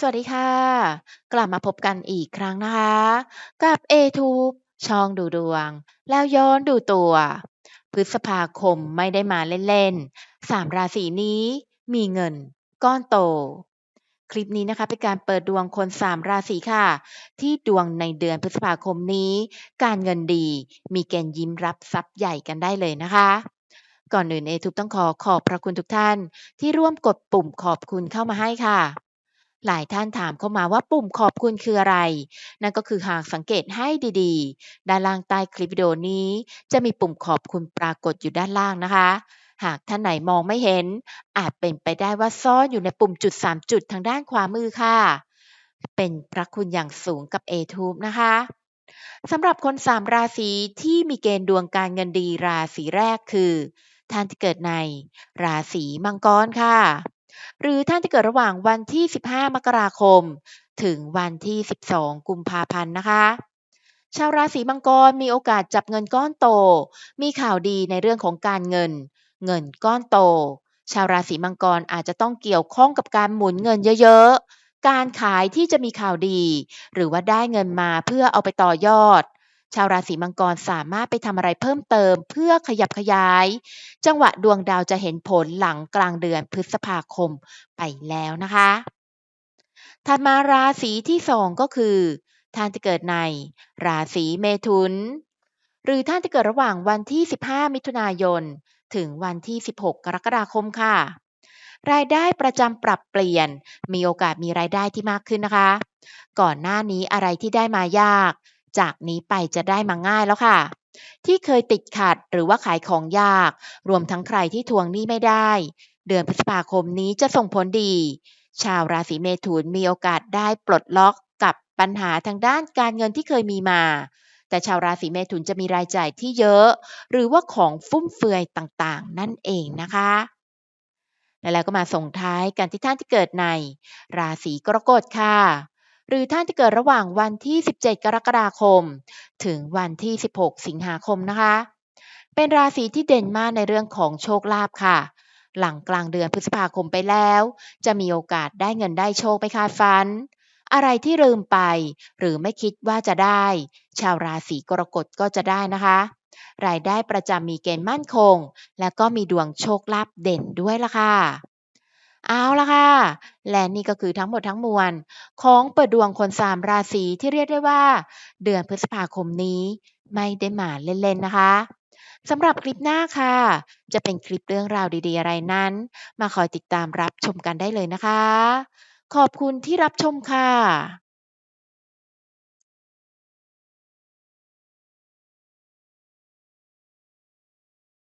สวัสดีค่ะ กลับมาพบกันอีกครั้งนะคะ กับ A-Tube ช่องดูดวง แล้วย้อนดูตัว พฤษภาคมไม่ได้มาเล่นๆ3ราศีนี้มีเงิน ก้อนโต คลิปนี้นะคะเป็นการเปิดดวงคน3ราศีค่ะ ที่ดวงในเดือนพฤษภาคมนี้ การเงินดี มีเกณฑ์ยิ้มรับทรัพย์ใหญ่กันได้เลยนะคะก่อนอื่น A-Tube ต้องขอขอบพระคุณทุกท่าน ที่ร่วมกดปุ่มขอบคุณเข้ามาให้ค่ะ หลายท่านถามเข้ามาว่าปุ่มขอบคุณคืออะไร นั่นก็คือหากสังเกตให้ดีๆ ด้านล่างใต้คลิปวิดีโอนี้ จะมีปุ่มขอบคุณปรากฏอยู่ด้านล่างนะคะ หากท่านไหนมองไม่เห็น อาจเป็นไปได้ว่าซ่อนอยู่ในปุ่มจุด 3 จุดทางด้านขวามือค่ะ เป็นพระคุณอย่างสูงกับ A-Tube นะคะสำหรับคน3ราศีที่มีเกณฑ์ดวงการเงินดีราศีแรกคือ ท่านที่เกิดใน ราศีมังกรค่ะ หรือท่านที่เกิดระหว่างวันที่ 15 มกราคม ถึงวันที่ 12 กุมภาพันธ์นะคะชาวราศีมังกรมีโอกาสจับเงินก้อนโต มีข่าวดีในเรื่องของการเงิน เงินก้อนโต ชาวราศีมังกรอาจจะต้องเกี่ยวข้องกับการหมุนเงินเยอะๆ การขายที่จะมีข่าวดี หรือว่าได้เงินมาเพื่อเอาไปต่อยอด ชาวราศีมังกรสามารถไปทำอะไรเพิ่มเติมเพื่อขยับขยาย จังหวะดวงดาวจะเห็นผลหลังกลางเดือนพฤษภาคมไปแล้วนะคะ ถัดมาราศีที่2ก็คือ ท่านที่เกิดใน ราศีเมถุน หรือท่านที่เกิดระหว่างวันที่ 15 มิถุนายน ถึงวันที่ 16 กรกฎาคมค่ะ รายได้ประจำปรับเปลี่ยน มีโอกาสมีรายได้ที่มากขึ้นนะคะ ก่อนหน้านี้อะไรที่ได้มายาก จากนี้ไปจะได้มาง่ายแล้วค่ะ ที่เคยติดขัดหรือว่าขายของยาก รวมทั้งใครที่ทวงหนี้ไม่ได้ เดือนพฤษภาคมนี้จะส่งผลดี ชาวราศีเมถุนมีโอกาสได้ปลดล็อกกับปัญหาทางด้านการเงินที่เคยมีมา แต่ชาวราศีเมถุนจะมีรายจ่ายที่เยอะ หรือว่าของฟุ่มเฟือยต่างๆ นั่นเองนะคะและแล้วก็มาส่งท้ายกันที่ท่านที่เกิดใน ราศีกรกฎค่ะ หรือท่านที่เกิดระหว่างวันที่ 17 กรกฎาคม ถึงวันที่ 16 สิงหาคมนะคะ เป็นราศีที่เด่นมากในเรื่องของโชคลาภค่ะ หลังกลางเดือนพฤษภาคมไปแล้ว จะมีโอกาสได้เงินได้โชคไปคาดฝัน อะไรที่ลืมไป หรือไม่คิดว่าจะได้ ชาวราศีกรกฎก็จะได้นะคะ รายได้ประจำมีเกณฑ์มั่นคง และก็มีดวงโชคลาภเด่นด้วยล่ะค่ะ เอาละค่ะ และนี่ก็คือทั้งหมดทั้งมวล ของเปิดดวงคน3ราศีที่เรียกได้ว่า เดือนพฤษภาคมนี้ ไม่ได้มาเล่นๆนะคะสำหรับคลิปหน้าค่ะ จะเป็นคลิปเรื่องราวดีๆอะไรนั้น มาคอยติดตามรับชมกันได้เลยนะคะ ขอบคุณที่รับชมค่ะ